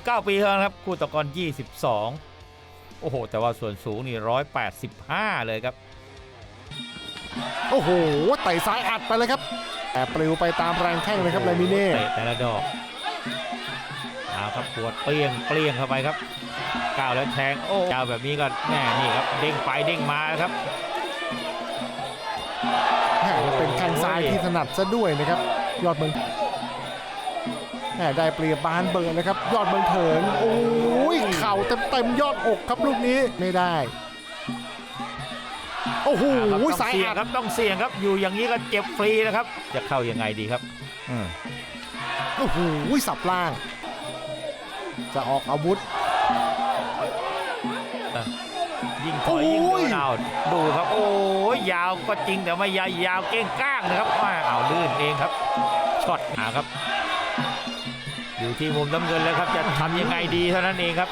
19 ปีเท่านั้นครับ คู่ต่อกร 22 โอ้โห แต่ว่าส่วนสูงนี่ 185 เลยครับ โอ้โหไต่ซ้ายอัดไปเลยครับแต่ปลิวไปตามแรงแข้งเลยครับไลมิเน่เตะแต่ละดอกเอาครับปวดเปรี้ยงเปรี้ยงเข้าไปครับก้าวแล้วแทงโอ้ยาวแบบนี้ก็แม่นี่ครับเด้งไปเด้งมาครับแหมเป็นแข้งซ้ายที่ถนัดซะด้วยนะครับ ยอดเมืองแหม ได้เปรียบบานเบิร์นเลยครับ ยอดเมืองเถินโอ้ยเข่าเต็มๆยอดอกครับลูกนี้ไม่ได้ โอ้โหครับต้องสายเสี่ยงอัดครับต้องเสี่ยงครับอยู่อย่างนี้ก็เจ็บฟรีนะครับ จะเข้ายังไงดีครับอืมโอ้โหสับล่าง จะออกอาวุธ ยิ่งถอยยิ่งโอ้โดยนเอาดูครับ โอ้ยยาวก็จริงแต่ไม่ยาวยาวเก้งก้างนะครับว่าเอาลื่นเองครับช็อตหาครับ อยู่ที่มุมน้ำเงินแล้วครับจะทำยังไงดีเท่านั้นเองครับ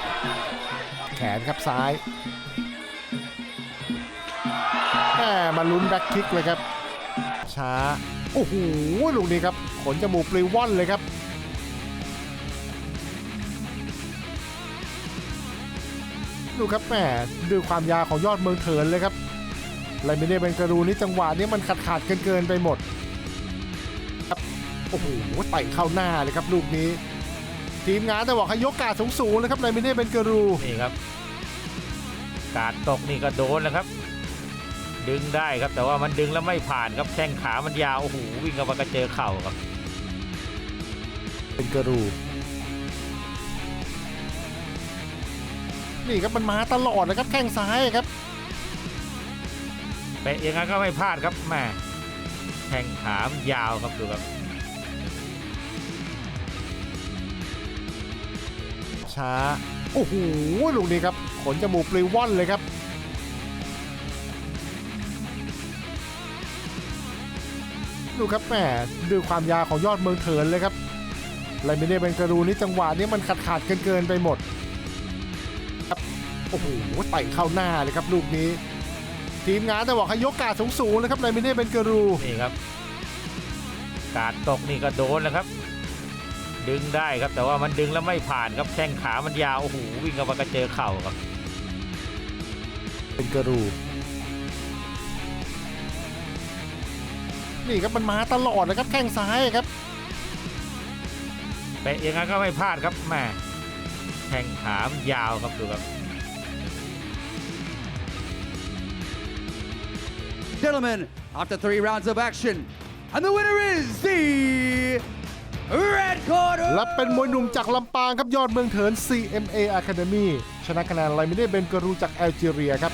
แขนครับซ้ายแหมมาลุ้นแบ็คคิกเลยครับ ช้า โอ้โหลูกนี้ครับ ขนจมูกปลิวว่อนเลยครับดูครับแหมด้วยความยาวของยอดเมืองเถินเลยครับไลมิเน่เบนการูนี่จังหวะนี้มันขาดขาดๆเกินไปหมด โอ้โหไต่เข้าหน้าเลยครับลูกนี้ ทีมงานแต่บอกให้ยกกาดสูงๆเลยครับไลมิเน่เบนการูนี่ครับ กาดตกนี่ก็โดนนะครับ ดึงได้ครับแต่ว่ามันดึงแล้วไม่ผ่านครับแข้งขามันยาวโอ้โหวิ่งเข้ามาก็เจอเข่าครับ เป็นกระรูนี่ครับมันมาตลอดนะครับแข้งซ้ายครับเปะยังไงก็ไม่พลาดครับแม่แข้งขามันยาวครับดูครับ ช้า โอ้โหลูกนี้ครับ ขนจมูกปลิวว่อนเลยครับ ดูครับแหมด้วยความยาวของยอดเมืองเถินเลยครับไลมิเน่เบนการูนี่จังหวะนี้มันขาดขาดเกินๆไปหมดครับโอ้โหไต่เข้าหน้าเลยครับลูกนี้ ทีมงานแต่บอกให้ยกกาดสูงๆเลยครับไลมิเน่เบนการูนี่ครับ กาดตกนี่ก็โดนนะครับ ดึงได้ครับแต่ว่ามันดึงแล้วไม่ผ่านครับแข้งขามันยาวโอ้โหวิ่งเข้ามาก็เจอเข่าครับ เป็นกระรูนี่ครับมันมาตลอดนะครับแข้งซ้ายครับเปะยังไงก็ไม่พลาดครับแม่แข้งขามันยาวครับดูครับ Gentlemen, after three rounds of action, and the winner is the Red Corner. และเป็นมวยหนุ่มจากลำปางครับยอดเมืองเถิน CMA Academy ชนะคะแนนไลมิเน่เบนกรูจากแอลจีเรียครับ